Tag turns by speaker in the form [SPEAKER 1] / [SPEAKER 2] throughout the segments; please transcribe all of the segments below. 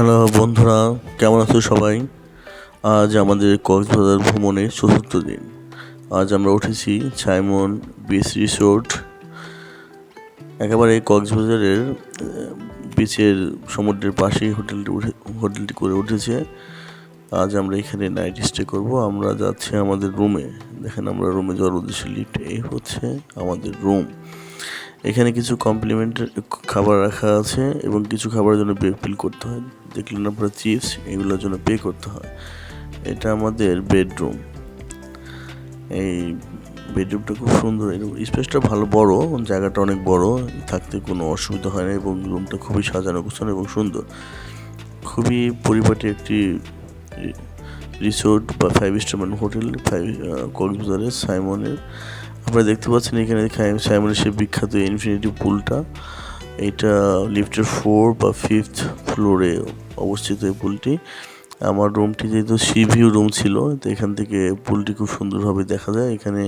[SPEAKER 1] Hello বন্ধুরা, কেমন আছো সবাই? আজ আমাদের কক্সবাজার ভ্রমণের চতুর্থ দিন। আজ আমরা উঠেছি সাইমন বিচ রিসোর্ট। একেবারে কক্সবাজারের বিচের সমুদ্রের পাশেই হোটেলটি উঠে, হোটেলটি করে উঠেছে। আজ আমরা এখানে নাইট স্টে করব। আমরা যাচ্ছি আমাদের রুমে দেখেন আমরা রুমে যাওয়ার উদ্দেশ্যে লিফট এই হচ্ছে আমাদের রুম এখানে কিছু কমপ্লিমেন্টারি খাবার রাখা আছে এবং কিছু খাবারের জন্য পে বিল করতে হয়। দেখলেন আপনারা চিপস এগুলোর জন্য পে করতে হয়। এটা আমাদের বেডরুম এই বেডরুমটা খুব সুন্দর স্পেসটা ভালো বড়, জায়গাটা অনেক বড়, থাকতে কোনো অসুবিধা হয় না এবং রুমটা খুবই সাজানো গোছানো এবং সুন্দর। খুবই পরিপাটি একটি রিসোর্ট বা ফাইভ স্টার মানে হোটেল ফাইভ কক্সবাজারের সাইমনের। আপনারা দেখতে পাচ্ছেন এখানে সাইমনের সেই বিখ্যাত ইনফিনিটি পুলটা। এটা লিফটের ফোর বা ফিফথ ফ্লোরে অবস্থিত এই পুলটি। আমার রুমটি যেহেতু সি ভিউ রুম ছিল, তো এখান থেকে পুলটি খুব সুন্দরভাবে দেখা যায়। এখানে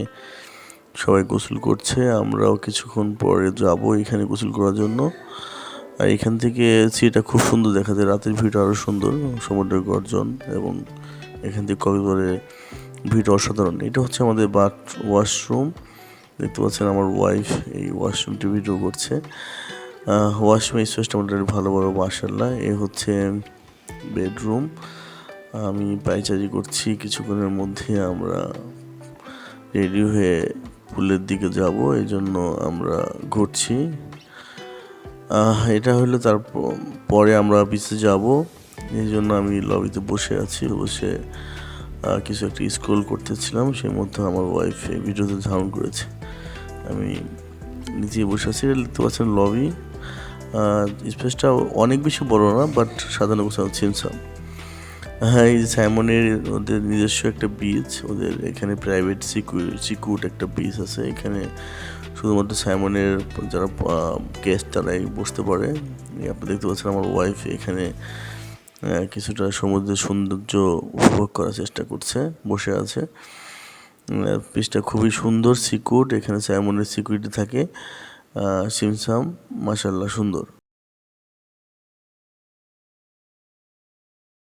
[SPEAKER 1] সবাই গোসল করছে, আমরাও কিছুক্ষণ পরে যাব এখানে গোসল করার জন্য। আর এখান থেকে সিটা খুব সুন্দর দেখা যায়, রাতের ভিউটা আরও সুন্দর সমুদ্রের গর্জন এবং এখান থেকে কক্সবাজারের ভিউটা অসাধারণ। এটা হচ্ছে আমাদের বাথ ওয়াশরুম। দেখতে পাচ্ছেন আমার ওয়াইফ এই ওয়াশরুমটি ভিডিও করছে। ওয়াশরুম এই স্পেসটা মোটামুটি ভালো বড় মার্শাল্লাহ এ হচ্ছে বেডরুম আমি পাইচারি করছি, কিছুক্ষণের মধ্যে আমরা রেডি হয়ে পুলের দিকে যাব এই জন্য আমরা ঘুরছি। এটা হলো তার প- পরে আমরা বিচে যাব এই জন্য আমি লবিতে বসে আছি। বসে কিছু একটা স্ক্রোল করতেছিলাম, সেই মধ্যে আমার ওয়াইফ এই ভিডিওতে ধারণ করেছে। আমি নিচে বসে আছি, দেখতে পাচ্ছেন লবি স্পেসটা অনেক বেশি বড় না বাট সাধারণ গোছানো ছিমছাম হ্যাঁ এই সাইমনের ওদের নিজস্ব একটা বিচ ওদের এখানে প্রাইভেট সিকিউর একটা বিচ আছে। এখানে শুধুমাত্র সাইমনের যারা গেস্ট তারাই বসতে পারে। আপনি দেখতে পাচ্ছেন আমার ওয়াইফ এখানে কিছুটা সমুদ্রের সৌন্দর্য উপভোগ করার চেষ্টা করছে, বসে আছে। পিসটা খুবই সুন্দর সিকিউর এখানে স্যামনের সিকিউরিটি থাকে। সিমসাম মাসাল্লাহ সুন্দর।